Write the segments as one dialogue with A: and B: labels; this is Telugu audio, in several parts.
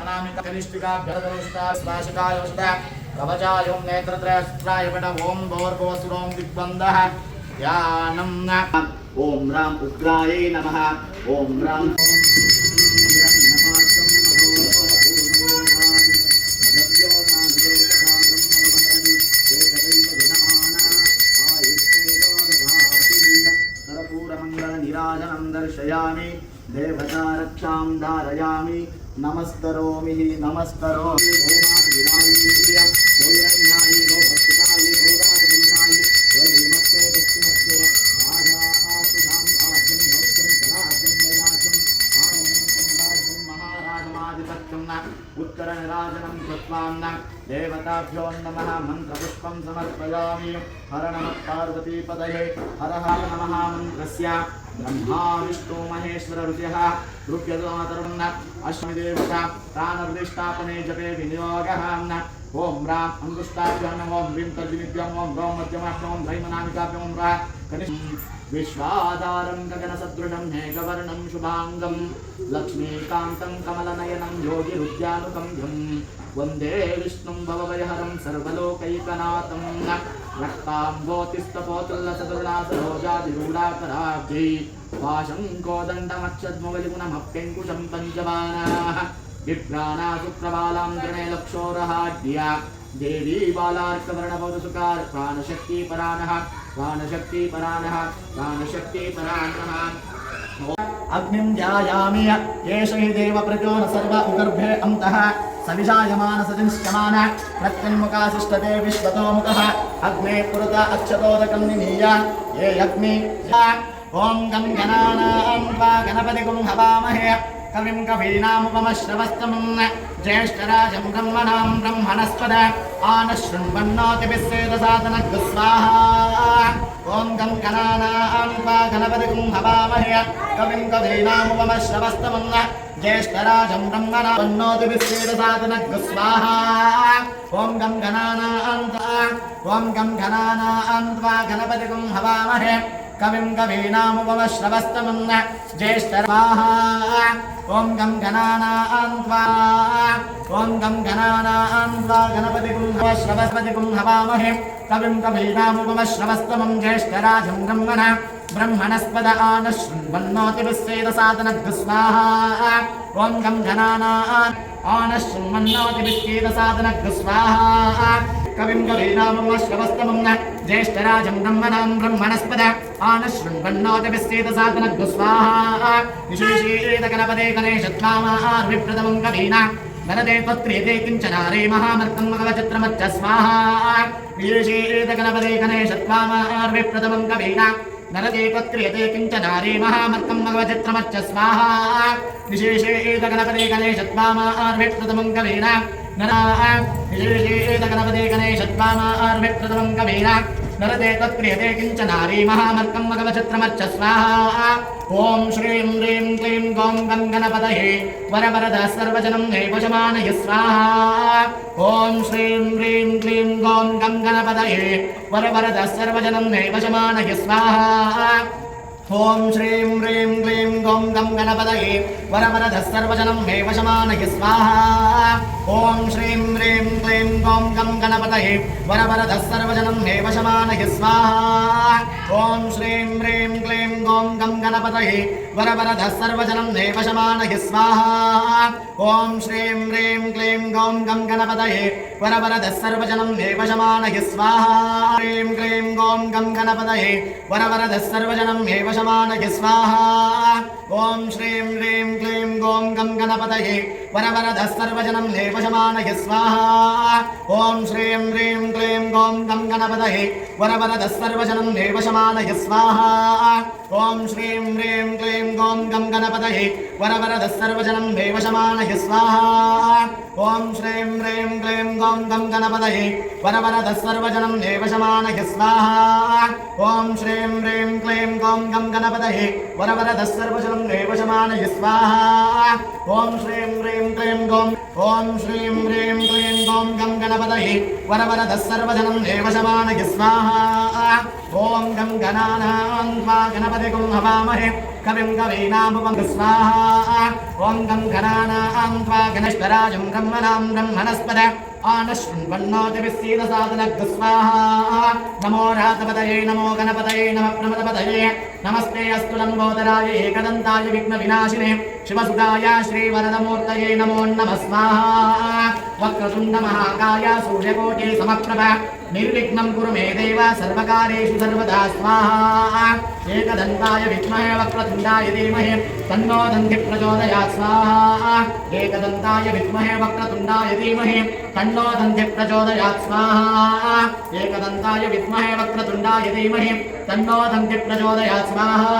A: అనామిక కనిష్ఠికా భరదరుష్ట శ్వాసకాయోష్ట కవచాయోం నేత్రత్రయస్త్రాయ పట ఓం భోర్భవసురోం దిగ్బంధః. ధ్యానం ఓం రాం ఉగ్రాయై నమః ఓం రాం నీరాజనం దర్శయామి దేవతా రక్షాం ధారయామి నమస్కరోమి నమస్కరోమి భౌమాతి వినాయ భౌరణ్యాయి భౌభక్తికాయి భౌరాతి పురుషాయి భౌమత్వే విష్ణుమత్వే రాజా ఆసుధాం రాజ్యం భౌత్యం స్వరాజ్యం వైరాజ్యం ఆనందం రాజ్యం మహారాజమాధిపత్యం ఉత్తర నిరాజనం కృత్వాన్న దేవతాభ్యో నమః మంత్రపుష్పం సమర్పయామి బ్రహ్మా విష్ణు మహేశ్వర రుచి రుప్యదోతరున్న అశ్వదేవత ప్రాణప్రతిష్టాపనే జపే వినియోగ ఓం రాం అంగుష్టాభ్యం ఓం హ్రీం తర్జనిభ్యం ఓం గౌ మధ్యమాభ్యం ఓం భైమనామికాభ్యం రా కనిష్ఠం విశ్వాధారం గగనసదృఢం మేఘవర్ణం శుభాంగం లక్ష్మీకాంతం కమలనయనం యోగిరుద్యానుకంభ్యం వందే విష్ణుం భవభయహరం సర్వలోకైకనాథం रक्ताम्बोतिस्तपोतुल्लसतरुणासरोजादिरूढाकराब्धि पाशङ्कोदण्डमक्षद्मुगलिगुणमप्यङ्कुशं पञ्चबाणाः गणे देवी प्राणशक्तिपराणः प्राणशक्तिपराणः प्राणशक्तिपराणः अग्निं ध्यायामि एष हि देवप्रजो न सर्व उगर्भे अन्तः। सविजायमान सतिंश्चमान प्रत्यन्मुखासिष्ठते विश्वतो मुखः अग्ने पुरता अच्छतोदकं ये अग्नि ओं गम गणानां वा गणपतिगुं हवामहे। కవిం కవీనాముపమశ్రవస్తమం. జ్యేష్ఠరాజం బ్రహ్మణాం బ్రహ్మణస్పద. ఆనశృణ్వన్నోతిభిస్సేదసాదనగ్గు స్వాహా ఓం గం గణానాం త్వా హవామహే. కవిం కవీనాముపమశ్రవస్తమం. జ్యేష్ఠరాజం బ్రహ్మణాన్నోతిభిస్సేదసాదనగ్గు స్వాహా ఓం గం గణానాం త్వా ఓం గం గణానాం త్వా హవామహే. కవిం కవీనాముపమశ్రవస్తమం. జ్యేష్ఠరాహా ఓం గం గణానాం ఓం గం గణానాం త్వా గణపతిగుం హవామహే కవిం కవీనాముపమశ్రవస్తమం జ్యేష్ఠరాజం బ్రహ్మణ. బ్రహ్మణస్పద ఆనశృణ్వన్నోతిభిస్సేదసాదనగ్గు స్వాహా. ఓం గం గణానా ఆనశృణ్వన్నోతిభిస్సేదసాదనగ్గు స్వాహా కవిం కవీనాముపమశ్రవస్తమం జ్యేష్ఠరాజం బ్రహ్మణాం బ్రహ్మణస్పద ఆనశృణ్వన్నోతిభిస్సేదసాదనగ్గు స్వాహా విశేషేత గణపదే గణేశత్వామార్విప్రథమం కవీనా గణదే త్వత్రియతే కించనారే మహామర్కం మగవచిత్రమచ్చ స్వాహా విశేషేత గణపదే కించ నారీ మహామర్కం మగవచిత్రమచ్చ స్వాహా విశేషేత గణపదే గణేశత్వామార్విప్రథమం కవీనా నరా విశేషేత గణపదే గణేశత్వామార్విప్రథమం కవీనా నరదే తత్క్రియతే కించ నారీ మహామర్కం మగవచిత్రమచ్చ స్వాహా ఓం శ్రీం హ్రీం క్లీం గోం గం గణపతయే వరవరద సర్వజనం నైవశమానయ స్వాహా ఓం శ్రీం హ్రీం క్లీం గోం గం గణపతయే వరవరద సర్వజనం నైవశమానయ స్వాహా ఓం శ్రీం హ్రీం క్లీం గోం గం గణపతయే వరవరద ఓం శ్రీం హ్రీం క్లీం గోం గం గణపతయే వరవరధ సర్వజనం మే వశమానయ స్వాహా. ఓం శ్రీం హ్రీం క్లీం గోం గం గణపతయే వరవరధ సర్వజనం మే వశమానయ స్వాహా. ఓం శ్రీం హ్రీం క్లీం గోం గం గణపతయే వరవరధ సర్వజనం మే వశమానయ స్వాహా. హ్రీం క్లీం గోం గం గణపతయే వరవరధ సర్వజనం మే వశమానయ స్వాహా. ఓం శ్రీం హ్రీం క్లీం గోం గం గణపతయే వరవరధ సర్వజనం హేవ వశమానయ స్వాహ. ఓం శ్రీం హ్రీం క్లీం గోం గం గణపతయే. వరవరద సర్వజనం మే స్వాహ. ఓం శ్రీం హ్రీం క్లీం గోం గం గణపతయే. వరవరద సర్వజనం మే స్వాహ. ఓం శ్రీం హ్రీం క్లీం గోం గం గణపతయే. వరవరద సర్వజనం దేవశమానయ స్వాహ. ఓం శ్రీం హ్రీం క్లీం గోం గం గణపతయే. వరవరద సర్వజనం దేవశమానయ స్వాహ. ఓం శ్రీం హ్రీం క్లీం గోం. ఓం श्रीं ह्रीं ह्रीं ॐ गं गणपतये वरवरदः सर्वधनं देवशमानय स्वाहा ॐ गं गणानां त्वा गणपतिगुं हवामहे कविं कवीनामुपं स्वाहा ॐ गं गणानां त्वा गणेश्वराजं ब्रह्मणां ब्रह्मणस्पद स्वाहा नमो रातपतये नमो गणपतये नमः प्रमदपतये नमस्ते अस्तु लम्बोदराय एकदन्ताय विघ्नविनाशिने शिवसुताय श्रीवरदमूर्तये नमो नमः स्वाहा। वक्रतुण्डमहाकाय सूर्यकोटे समप्रभ। निर्विघ्नं कुरु मे देव, सर्वकारेषु सर्वदा स्वाहा। एकदन्ताय विद्महे, वक्रतुण्डाय धीमहि, तन्नो दन्ति प्रचोदयात् स्वाहा। एकदन्ताय विद्महे, वक्रतुण्डाय धीमहि तन्नो दन्ति प्रचोदयात् स्वाहा एकदन्ताय विद्महे वक्रतुण्डाय धीमहि तन्नो दन्ति प्रचोदयात् स्वाहा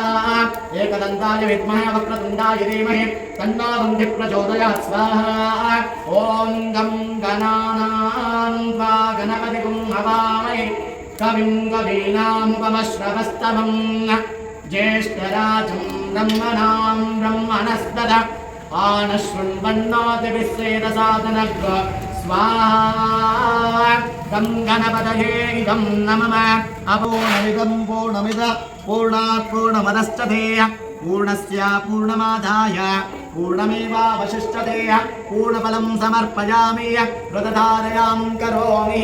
A: एकदन्ताय विद्महे वक्रतुण्डाय धीमहि तन्नो दन्ति प्रचोदयात् स्वाहा ॐ गं गणानां त्वा गणपतिगुं हवामहे कविं कवीनामुपमश्रवस्तमम् ज्येष्ठराजं ब्रह्मणां ब्रह्मणस्पद आनशृण्वन्नोतिभिस्सेदसादनग् स्वाहा गं गणपतये इदं नमः अपूर्णमिदं पूर्णमिद पूर्णात् पूर्णमदश्चते पूर्णस्य पूर्णमादाय पूर्णमेवावशिष्यते पूर्णफलं समर्पयामि व्रतधारयां करोमि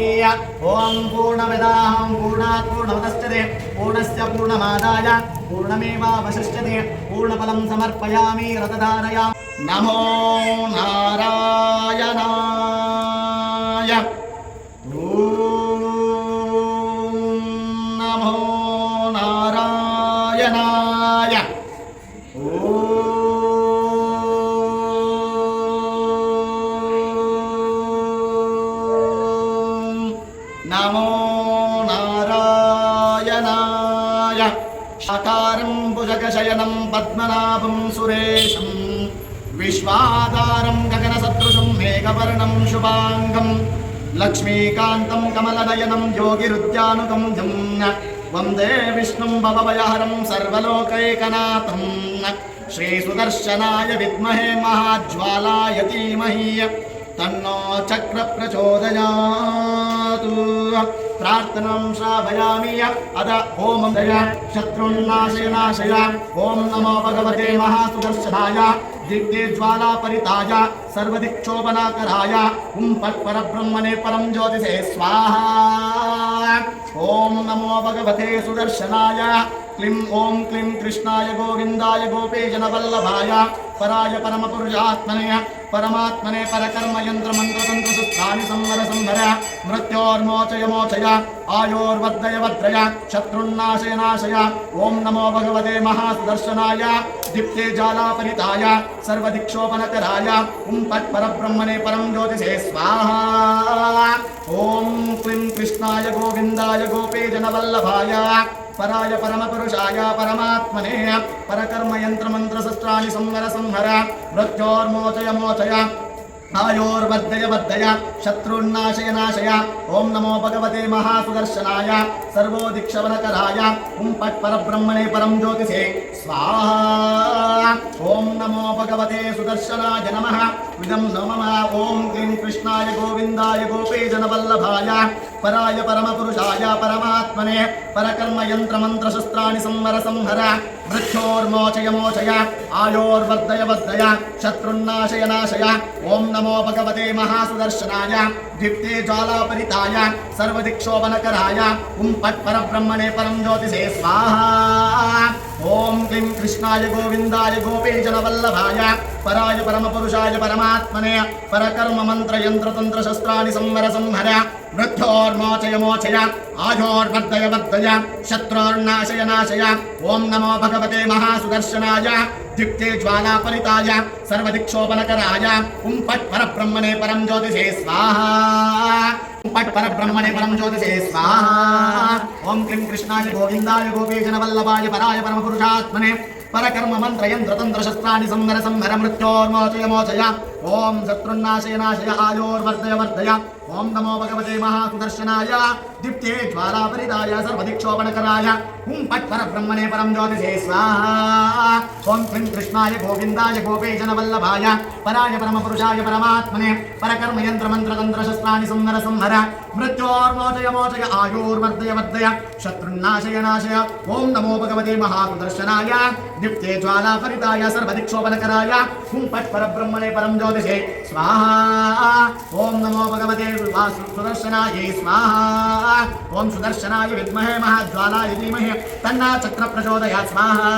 A: ॐ पूर्णमिदाहं पूर्णात् पूर्णमदश्चते पूर्णस्य पूर्णमादाय पूर्णमेवावशिष्यते पूर्णफलं समर्पयामि व्रतधारयां नमो नारायणाय లక్ష్మీకాంతం కమలనయనం యోగిరుద్యానుగంజం వందే విష్ణుం భవభయహరం సర్వలోకైకనాథం శ్రీసుదర్శనాయ విద్మహే మహాజ్వాలాయ ధీమహీయ तन्नो चक्र प्रचोदयातु प्रार्थनां श्रावयामि अद ॐ दय शत्रुन्नाशय नाशय ॐ नमो भगवते महासुदर्शनाय दिग्दे ज्वालापरिताय सर्वदिक्षोभनाकराय हुं पत्परब्रह्मणे परं ज्योतिषे स्वाहा ॐ नमो भगवते सुदर्शनाय क्लीं ॐ क्लीं कृष्णाय गोविन्दाय गोपीजनवल्लभाय पराय परमपुरुषात्मने, परमात्मने परकर्म यन्त्रमन्त्रतन्त्रसुस्थानि संवर संहर मृत्योर्मोचय मोचय आयोर्वर्धय वर्धय शत्रुन्नाशय नाशय ॐ नमो भगवते महासुदर्शनाय, दीप्ते जालापरिताय, सर्वदिक्षोपनकराय पत्परब्रह्मणे परं ज्योतिषे स्वाहा। ॐ क्लीं कृष्णाय गोविन्दाय गोपीजनवल्लभाय। पराय परमपुरुषाय परमात्मने। परकर्म यन्त्रमन्त्रशस्त्राणि संहर संहर। मृत्योर्मोचय मोचय। आयोर्वर्धय वर्धय शत्रुन्नाशय नाशय ॐ नमो भगवते महासुदर्शनाय सर्वोदिक्षवनकराय हुं पट्परब्रह्मणे परं ज्योतिषे स्वाहा ॐ नमो भगवते सुदर्शनाय नमः इदं नमः ॐ क्लीं कृष्णाय गोविन्दाय गोपीजनवल्लभाय पराय परमपुरुषाय परमात्मने परकर्म यन्त्रमन्त्रशस्त्राणि संवर వృక్షోర్మోచయ మోచయ ఆయోర్వర్ధయ వర్ధయ శత్రున్నాశయ నాశయ ఓం నమో భగవతే మహాసుదర్శనాయ దీప్తే జ్వాలాపరితాయ సర్వదిక్షోభనకరాయ ఉం పట్ పరబ్రహ్మణే పరం జ్యోతిషే స్వాహా ఓం క్లీం కృష్ణాయ గోవిందాయ గోపీజన వల్లభాయ పరాయ పరమపురుషాయ పరమాత్మనే పరకర్మ మంత్ర సంవర సంహర వృద్ధోర్మోచయ మోచయ ఆయోర్వర్ధయ వర్ధయ శత్రోర్నాశయ నాశయ ఓం నమో భగవతే మహాసుదర్శనాయ దిక్తే జ్వాలాపలితాయ సర్వదిక్షోపనకరాయ ఉం పట్ పరబ్రహ్మణే పరం జ్యోతిషే స్వాహా పట్ పరబ్రహ్మణే పరం జ్యోతిషే స్వాహా ఓం క్లీం కృష్ణాయ గోవిందాయ గోపేశన వల్లభాయ పరాయ పరమపురుషాత్మనే పరకర్మ మంత్రయంత్రతంత్ర సంహర సంహర మృత్యోర్మోచయ ఓం శత్రున్నాశయ వర్ధయ ఓం నమో భగవతే మహాసుదర్శనాయ. దీప్తే జ్వాలాపరిదాయ సర్వదిక్షోపణకరాయ హుం పట్ పరబ్రహ్మణే పరం జ్యోతిషే స్వాహా. ఓం క్లీం కృష్ణాయ గోవిందాయ గోపేజన వల్లభాయ పరాయ పరమపురుషాయ పరమాత్మనే. పరకర్మ యంత్ర మంత్ర తంత్ర శస్త్రాణి సంహర. సంహర మృత్యోర్మోచయ మోచయ ఆయోర్వర్ధయ వర్ధయ శత్రున్నాశయ నాశయ ఓం నమో భగవతే మహాసుదర్శనాయ. దీప్తే జ్వాలాపరిదాయ సర్వదిక్షోపణకరాయ హుం పట్ పరబ్రహ్మణే పరం జ్యోతి జ్యోతిషే స్వాహా ఓం నమో భగవతే వాసు- సుదర్శనాయ స్వాహా ఓం సుదర్శనాయ విద్మహే మహాజ్వాలాయ ధీమహి తన్నా చక్ర ప్రచోదయాత్ స్వాహా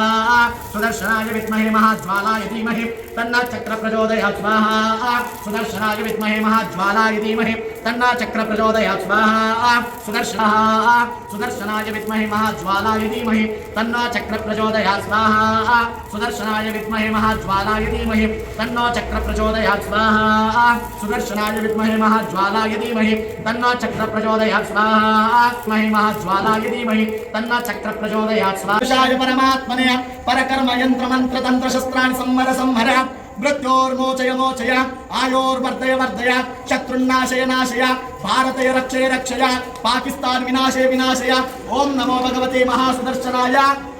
A: సుదర్శనాయ విద్మహే మహాజ్వాలాయ ధీమహి తన్నా చక్ర ప్రచోదయాత్ స్వాహా సుదర్శనాయ విద్మహే మహాజ్వాలాయ ధీమహి తన్నా చక్ర ప్రచోదయాత్ స్వాహా సుదర్శన సుదర్శనాయ విద్మహే మహాజ్వాలాయ ధీమహి తన్నా చక్ర ప్రచోదయాత్ స్వాహా సుదర్శనాయ విద్మహే మహాజ్వాలాయ ధీమహి తన్నో చక్ర ప్రచోదయాత్ స్వాహా సుదర్శనాయ విద్మహే మహాజ్వాలాయ ధీమహి తన్నో చక్ర ప్రచోదయాత్ స్వాహా మహి మహాజ్వాలాయ ధీమహి తన్న చక్ర ప్రచోదయాత్ స్వాహాయ పరమాత్మనే పరకర్మ యంత్ర మంత్ర తంత్ర శస్త్రాన్ని సంహర సంహర మృత్యోర్మోచయ మోచయ ఆయోర్వర్ధయ వర్ధయ శత్రున్నాశయ నాశయ భారత రక్షయ రక్షయ పాకిస్తాన్ వినాశే వినాశయ ఓం నమో భగవతే మహాసుదర్శనాయ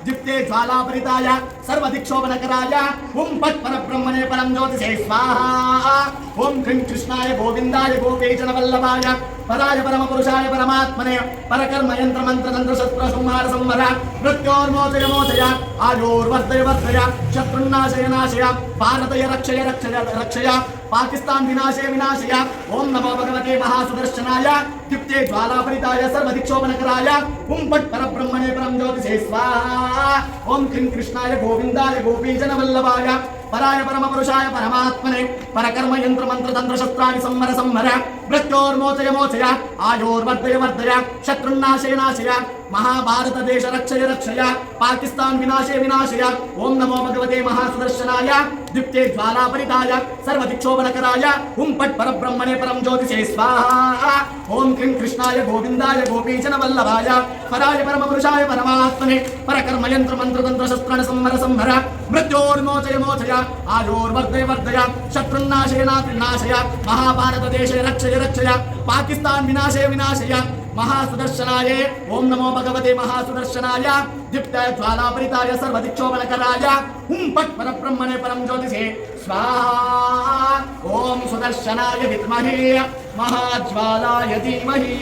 A: దిప్తే జ్వాలాపరితాయ సర్వదిక్షోభనకరాయ ఓం పట్ పరబ్రహ్మణే పరం జ్యోతిషే స్వాహా ఓం క్రీం కృష్ణాయ గోవిందాయ గోపేచన వల్లభాయ పరాయ పరమ పురుషాయ పరమాత్మనే పరకర్మ యంత్ర మంత్ర తంత్ర శస్త్ర సంహార సంవర మృత్యోర్మోచయ మోచయ ఆయోర్వర్ధయ వర్ధయ శత్రున్నాశయ నాశయ భారతయ రక్షయ రక్షయ రక్షయ పాకిస్తాన్ వినాశే వినాశయ. ఓం నమో భగవతే మహాసుదర్శనాయ. దీప్తే జ్వాలాపరితాయ సర్వధిక్షోభనకరాయ ఓం పట్ పరబ్రహ్మణే పరం జ్యోతిషే స్వాహ. ఓం క్రీం కృష్ణాయ గోవిందాయ గోపీజన వల్లభాయ పరాయ పరమ పురుషాయ పరమాత్మనే. పరకర్మ యంత్ర మంత్ర తంత్ర శస్త్రాన్ని సంవర సంవర. మృత్యోర్మోచయ మోచయ ఆయోర్వర్ధయ వర్ధయ శత్రున్నాశయ నాశయ మహాభారత దేశ రక్షయ రక్షయ పాకిస్తాన్ వినాశయ వినాశయ. ఓం నమో భగవతే మహాసుదర్శనాయ. దిప్తే జ్వాలాపరితాయ సర్వదిక్షోభనకరాయ ఓం పట్ పరబ్రహ్మణే పరం జ్యోతిషే స్వాహా. ఓం క్లీం కృష్ణాయ గోవిందాయ గోపీచన వల్లభాయ పరాయ పరమ పురుషాయ పరమాత్మనే. పరకర్మ యంత్ర మంత్ర తంత్ర శస్త్రాణ సంవర సంవర. మృత్యోర్మోచయ మోచయ ఆయోర్వర్ధయ వర్ధయ శత్రున్నాశయ నాశయ మహాభారత దేశ రక్షయ రక్షయ పాకిస్తాన్ వినాశయ వినాశయ మహాసుదర్శనాయ ఓం నమో భగవతే మహాసుదర్శనాయ దీప్త జ్వాలాపరితాయ సర్వదిక్షోభనకరాయ హుం పట్ పరబ్రహ్మణే పరం జ్యోతిషే స్వాహా ఓం సుదర్శనాయ విద్మహే మహాజ్వాలాయ ధీమహి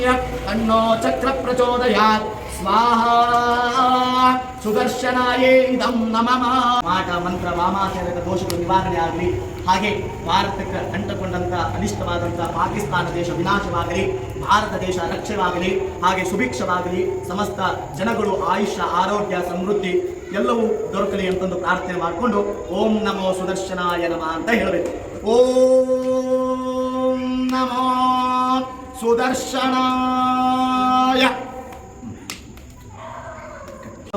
A: తన్నో చక్ర ప్రచోదయాత్ ಸುದರ್ಶನಾಯೇ ನಮಮ ಮಾಟ ಮಂತ್ರ ವಾಮಾಚಾರದ ದೋಷಗಳು ನಿವಾರಣೆ ಆಗಲಿ. ಹಾಗೆ ಭಾರತಕ್ಕೆ ಅಂಟಕೊಂಡಂಥ ಅನಿಷ್ಟವಾದಂತಹ ಪಾಕಿಸ್ತಾನ ದೇಶ ವಿನಾಶವಾಗಲಿ, ಭಾರತ ದೇಶ ರಕ್ಷೆವಾಗಲಿ, ಹಾಗೆ ಸುಭಿಕ್ಷವಾಗಲಿ, ಸಮಸ್ತ ಜನಗಳು ಆಯುಷ್ಯ, ಆರೋಗ್ಯ, ಸಮೃದ್ಧಿ ಎಲ್ಲವೂ ದೊರಕಲಿ ಅಂತಂದು ಪ್ರಾರ್ಥನೆ ಮಾಡಿಕೊಂಡು ಓಂ ನಮೋ ಸುದರ್ಶನಾಯ ನಮ ಅಂತ ಹೇಳಬೇಕು. ಓಂ ನಮೋ ಸುದರ್ಶನಾಯ.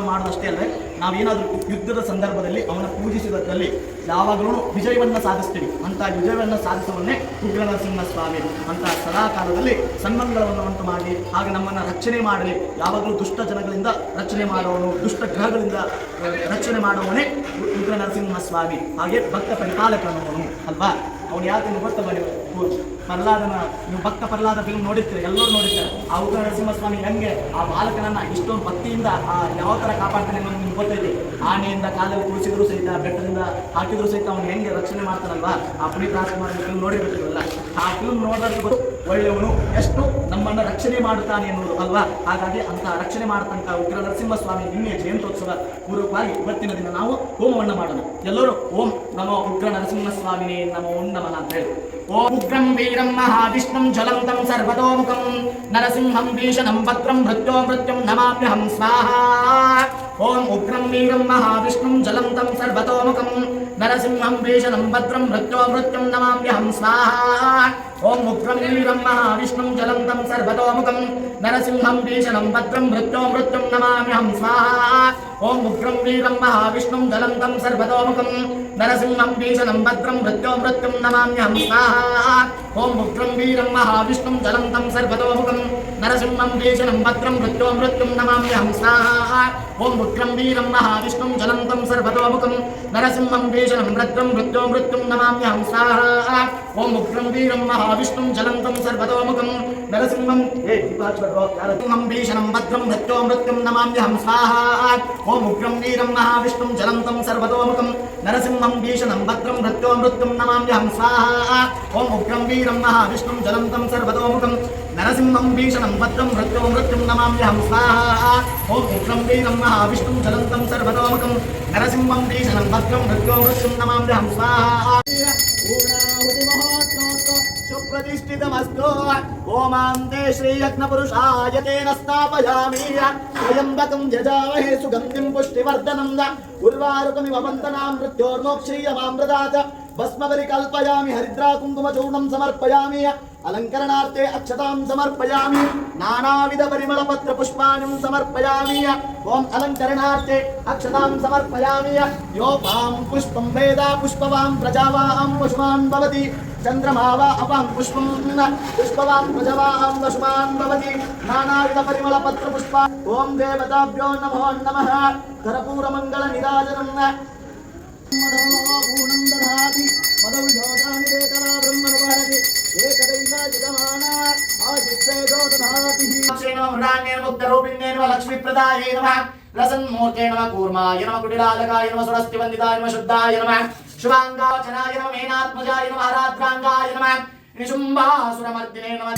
A: ಮಾಡೋದಷ್ಟೇ ಅಲ್ಲದೆ ನಾವೇನಾದರೂ ಯುದ್ಧದ ಸಂದರ್ಭದಲ್ಲಿ ಅವನ ಪೂಜಿಸಿದಲ್ಲಿ ಯಾವಾಗಲೂ ವಿಜಯವನ್ನು ಸಾಧಿಸ್ತೀವಿ. ಅಂತ ವಿಜಯವನ್ನು ಸಾಧಿಸುವನ್ನೇ ಉಗ್ರ ನರಸಿಂಹ ಸ್ವಾಮಿ ಅಂತ ಸದಾ ಕಾಲದಲ್ಲಿ ಸನ್ಮಂಗಳವನ್ನು ಉಂಟು ಮಾಡಿ ಹಾಗೆ ನಮ್ಮನ್ನು ರಕ್ಷಣೆ ಮಾಡಲಿ. ಯಾವಾಗಲೂ ದುಷ್ಟ ಜನಗಳಿಂದ ರಕ್ಷಣೆ ಮಾಡುವವನು, ದುಷ್ಟ ಗ್ರಹಗಳಿಂದ ರಕ್ಷಣೆ ಮಾಡುವವನೇ ಉಗ್ರ ನರಸಿಂಹ ಸ್ವಾಮಿ. ಹಾಗೆ ಭಕ್ತ ಪರಿಪಾಲಕನವನು, ಅಲ್ವಾ? ಅವನು ಯಾಕೆ ಗೊತ್ತ ಮಾಡಿ ಪ್ರಹ್ಲಾದನ, ನೀವು ಭಕ್ತ ಪ್ರಹ್ಲಾದ ಫಿಲ್ಮ್ ನೋಡಿರ್ತೀರಿ, ಎಲ್ಲರೂ ನೋಡಿರ್ತಾರೆ? ಆ ಉಗ್ರ ನರಸಿಂಹಸ್ವಾಮಿ ಹೆಂಗೆ ಆ ಬಾಲಕನನ್ನ ಇಷ್ಟೊಂದು ಭಕ್ತಿಯಿಂದ, ಆ ಯಾವ ಥರ ಕಾಪಾಡ್ತಾನೆ ಅನ್ನೋದು ನಿಮ್ಗೆ ಗೊತ್ತೈತಿ ಆನೆಯಿಂದ ಕಾಲಲ್ಲಿ ಕುಳಿಸಿದ್ರು ಸಹಿತ, ಬೆಟ್ಟದಿಂದ ಹಾಕಿದ್ರು ಸಹಿತ ಅವ್ನು ಹೆಂಗೆ ರಕ್ಷಣೆ ಮಾಡ್ತಾನಲ್ವಾ? ಆ ಪುನೀತ್ ರಾಜ್ಕುಮಾರ್ ಫಿಲ್ಮ್ ನೋಡಿರ್ಬೇಕಲ್ಲ ಆ ಫಿಲ್ಮ್ ನೋಡೋದ್ರ ಒಳ್ಳೆಯವನು ಎಷ್ಟು ನಮ್ಮನ್ನು ರಕ್ಷಣೆ ಮಾಡುತ್ತಾನೆ ಎನ್ನುವುದು ಅಲ್ವಾ ಹಾಗಾಗಿ ಅಂತ ರಕ್ಷಣೆ ಮಾಡತಂತ ಉಗ್ರ ನರಸಿಂಹಸ್ವಾಮಿ ನಿನ್ನೆ ಜಯಂತ್ಯೋತ್ಸವ ಪೂರ್ವಕವಾಗಿ ಇವತ್ತಿನ ದಿನ ನಾವು ಹೋಮವನ್ನು ಮಾಡೋಣ ಎಲ್ಲರೂ ಓಂ ನಮೋ ಉಗ್ರ ನರಸಿಂಹಸ್ವಾಮಿನೇ ನಮೋ ಓಂ ನಮಃ ಅಂತ ಹೇಳಿ ಓಂ ಉಗ್ರಂ ವೀರಂ ಮಹಾವಿಷ್ಣುಂ ಜ್ವಲಂತಂ ಸರ್ವತೋಮುಖಂ ನರಸಿಂಹಂ ಭೀಷಣಂ ಭದ್ರಂ ಮೃತ್ಯೋ ಮೃತ್ಯುಂ ನಮಾಮ್ಯಹಂ ಸ್ವಾಹಾ ಓಂ ಉಗ್ರಂ ವೀರಂ ಮಹಾವಿಷ್ಣುಂ ಜ್ವಲಂತಂ ಸರ್ವತೋಮುಖಂ ನರಸಿಂಹಂ ಭೀಷಣಂ ಭದ್ರಂ ಮೃತ್ಯೋ ಮೃತ್ಯುಂ ನಮಾಮ್ಯಹಂ ಸ್ವಾಹಾ ఓం ఉగ్రం వీరం మహావిష్ణుం జలం తం సర్వతోముఖం నరసింహం భీషణం భద్రం మృత్యో మృత్యుం నమామ్యహం స్వాహా. ఓం ఉగ్రం వీరం మహావిష్ణుం జలం తం సర్వతోముఖం నరసింహం భీషణం భద్రం మృత్యో మృత్యుం నమామ్యహం స్వాహా. ఓం ఉగ్రం వీరం మహావిష్ణుం జలం తం సర్వతోముఖం నరసింహం భీషణం భద్రం మృత్యో మృత్యుం నమామ్యహం స్వాహా. ఓం ఉగ్రం వీరం మహావిష్ణుం జలం సర్వతోముఖం నరసింహం భీషణం భద్రం మృత్యో మృత్యుం నమామ్యహం స్వాహా. ఓం ఉగ్రం వీరం మహా విష్ణుం జలంతం సర్వతోముఖం నరసింహం. ఏ నరసింహం భీషణం భద్రం భక్తో మృత్యుం నమామ్యహం స్వాహా ఓం ఉగ్రం వీరం మహావిష్ణుం జలంతం సర్వతోముఖం నరసింహం భీషణం భద్రం భక్తో మృత్యుం నమామ్యహం స్వాహా ఓం ఉగ్రం వీరం మహావిష్ణుం జలంతం సర్వతోముఖం నరసింహం భీషణం భద్రం మృత్యో మృత్యుం నమామ్యహం స్వాహా ఓం ఉగ్రం వీరం మహావిష్ణుం చలంతం సర్వతోముఖం నరసింహం భీషణం భద్రం మృత్యో మృత్యుం నమామ్యహం స్వాహా సుప్రతిష్ఠితమస్తు ఓమాంతే శ్రీయజ్ఞపురుషాయ తేన స్థాపయామి స్వయంబకం జజామహే సుగంధిం పుష్టివర్ధనం ఉర్వారుకమివ వందనాం మృత్యోర్మోక్షీయమామృదాచ భస్మవరి కల్పయామి హరిద్రా కుంకుమ సమర్పయామి అలంకరణార్థే అక్షతాం సమర్పయామి నానావిధ పరిమళ పత్ర పుష్పాణం సమర్పయామి ఓం అలంకరణార్థే అక్షతాం సమర్పయామి యోపాం పుష్పం వేద పుష్పవాం ప్రజావాహం పుష్పాన్ భవతి చంద్రమా వా అపాం పుష్పం పుష్పవాన్ ప్రజవాం పుష్పాన్ భవతి నానావిధ పరిమళ పత్ర పుష్పా ఓం దేవతాభ్యో నమో నమ కర్పూర మంగళ నిరాజనం పూర్ణం దధాతి పదవిజోదాని దేతరా బ్రహ్మణ భారతి ఏకదైవ జగమానా ఆశిక్షేదో దధాతి ముక్తరూపిణ్యేన లక్ష్మీప్రదాయే నమః రసన్మూర్తే నమ కూర్మాయ నమ కుటిలాలకాయ నమ సురస్తి నమ శుద్ధాయ నమ శుభాంగాచనాయ నమ మేనాత్మజాయ నమ ఆరాధ్రాంగాయ నమ నిశుంభాసురమర్దినే నమ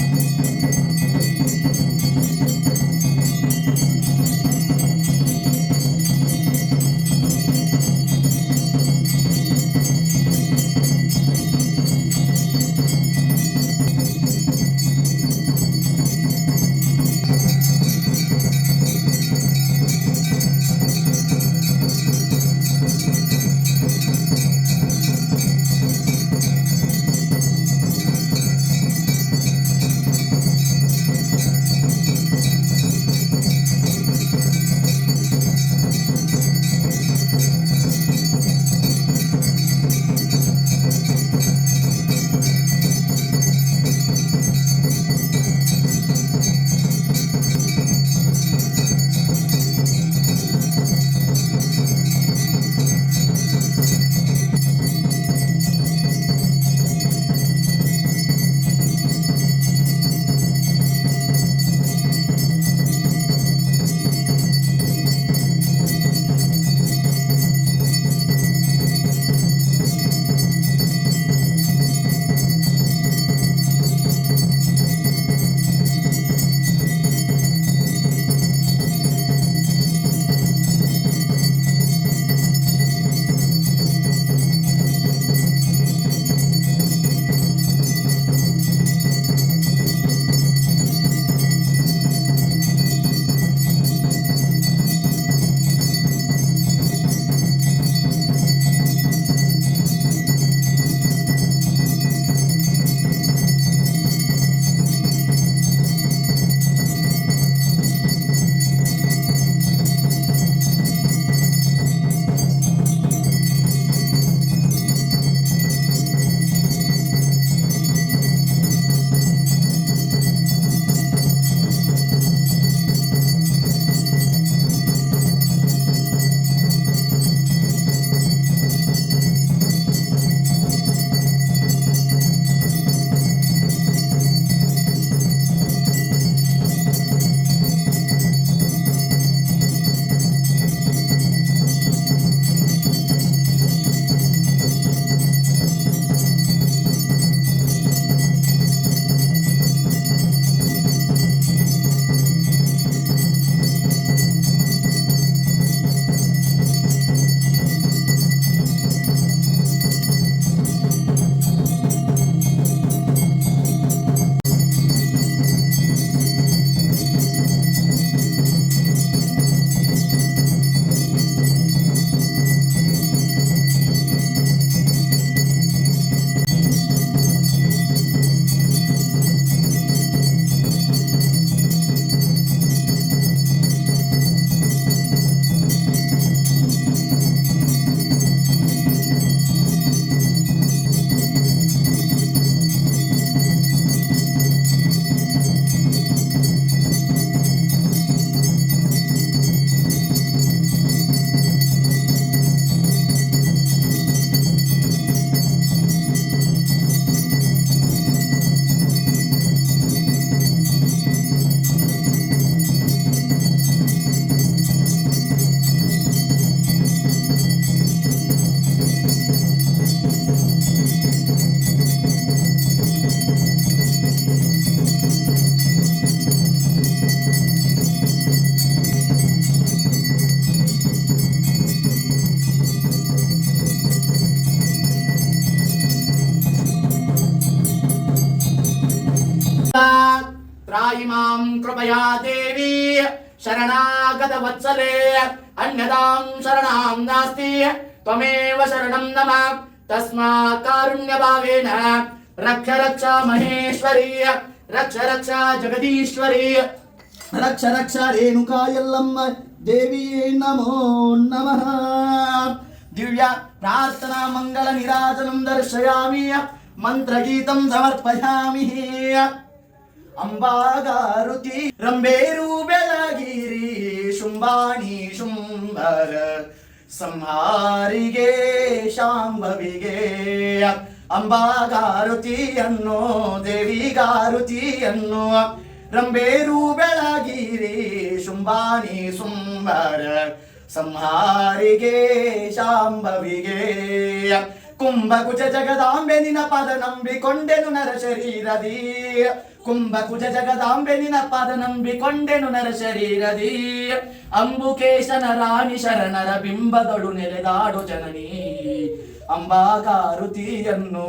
A: మయా దేవి శరణాగత వత్సలే అన్యదాం శరణాం నాస్తి. త్వమేవ శరణం నమ. తస్మా కారుణ్యభావేన. రక్ష రక్ష మహేశ్వరి. రక్ష రక్ష జగదీశ్వరి.
B: రక్ష రక్ష రేణుకాయల్లమ్మ దేవి నమో నమ. దివ్య ప్రార్థనా మంగళ నిరాజనం దర్శయామి. మంత్రగీతం సమర్పయామి. ಅಂಬಾದಾರುತಿ ರಂಬೇರು ಬೆಳಗಿರಿ ಶುಂಬಾಣಿ ಶುಂಬರ ಸಂಹಾರಿಗೆ ಶಾಂಭವಿಗೆ. ಅಂಬಾಗಾರುತಿಯನ್ನು ದೇವಿಗಾರುತಿಯನ್ನು ರಂಬೇರು ಬೆಳಗಿರಿ ಶುಂಬಾನಿ ಸುಂಬರ ಸಂಹಾರಿಗೆ ಶಾಂಭವಿಗೆ. ಕುಂಭಕುಜ ಜಗದಾಂಬೆ ನಿನ ಪದ ನಂಬಿಕೊಂಡೆನು ನರ ಶರೀರದಿ ಕುಂಭಕುಜ ಜಗದಾಂಬೆ ನಿನ ಪದ ನಂಬಿಕೊಂಡೆನು ನರ ಶರೀರದಿ ಅಂಬುಕೇಶನ ರಾಣಿ ಶರಣರ ಬಿಂಬದೊಡು ನೆಲೆದಾಡು ಜನನಿ. ಅಂಬಾಗಾರುತಿಯನ್ನು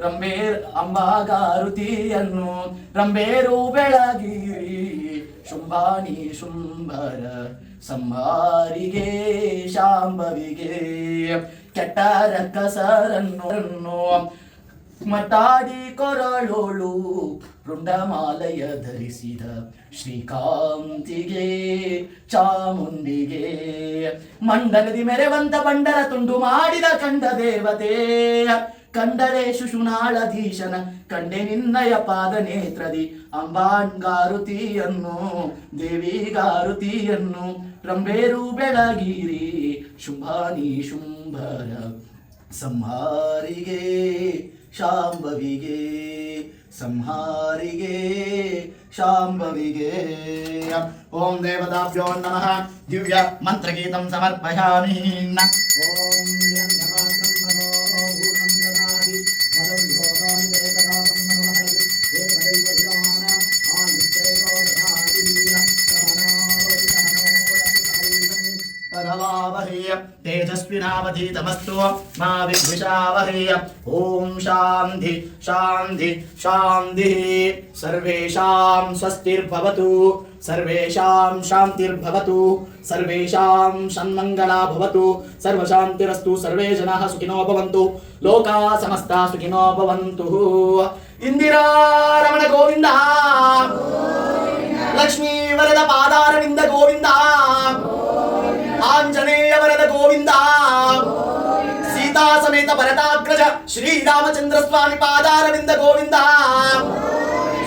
B: ರಂಬೇ ಅಂಬಾಗಾರುತಿಯನ್ನು ರಂಬೇರು ಬೆಳಗಿರಿ. ಶುಂಭಾನಿ ಶುಂಭರ ಸಂಭಾರಿಗೆ, ಶಾಂಭವಿಗೆ. ಕೆಟ್ಟ ಕಸರನ್ನು ಮಟಾಡಿ ಕೊರಳೋಳು ರುಂಡಮಾಲಯ ಧರಿಸಿದ ಶ್ರೀಕಾಂತಿಗೆ, ಚಾಮುಂಡಿಗೆ. ಮಂಡಲದಿ ಮೆರೆವಂತ ಬಂಡರ ತುಂಡು ಮಾಡಿದ ಕಂಡ ದೇವತೆ, ಕಂಡರೆ ಶುಶುನಾಳಧೀಶನ ಕಂಡೆ ನಿನ್ನಯ ಪಾದ ನೇತ್ರದಿ ಅಂಬಾನ್ಗಾರುತಿಯನ್ನು ದೇವಿಗಾರುತಿಯನ್ನು ರಂಬೇರು ಬೆಳಗಿರಿ. ಶುಂಭಾನಿ ಶುಂಭರ ಸಂಹಾರಿಗೆ ಶಾಂಭವಿಗೆ ಸಂಹಾರಿಗೆ ಶಾಂಭವಿಗೆ ಓಂ ದೇವತಾಭ್ಯೋ ನಮಃ ದಿವ್ಯ ಮಂತ್ರಗೀತಂ ಸಮರ್ಪಯಾಮಿ ಓಂ परवावहै तेजस्विनावधीतमस्तु मा विद्विषावहै ॐ शान्ति शान्ति शान्तिः सर्वेषां स्वस्तिर्भवतु सर्वेषां शान्तिर्भवतु सर्वेषां सन्मङ्गला भवतु सर्वशान्तिरस्तु सर्वे जनाः सुखिनो भवन्तु लोकाः समस्ता सुखिनो भवन्तु इन्दिरारमण गोविन्द लक्ष्मी वरद पादारविन्द गोविन्द ఆంజనేయ వరద గోవింద సీతా సమేత భరతాగ్రజ శ్రీరామచంద్ర స్వామి పాదారవింద గోవింద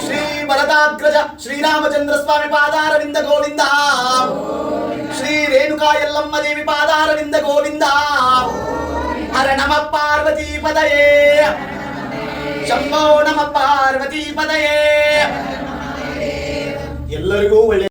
B: శ్రీ భరతాగ్రజ శ్రీరామచంద్ర స్వామి పాదారవింద గోవింద శ్రీ రేణుకా ఎల్లమ్మ దేవి పాదారవింద గోవింద హర నమ పార్వతీ పదయే ಶಂಭೋ ನಮ ಪಾರ್ವತಿ ಪದಯೇ ಎಲ್ಲರಿಗೂ ಒಳ್ಳೆ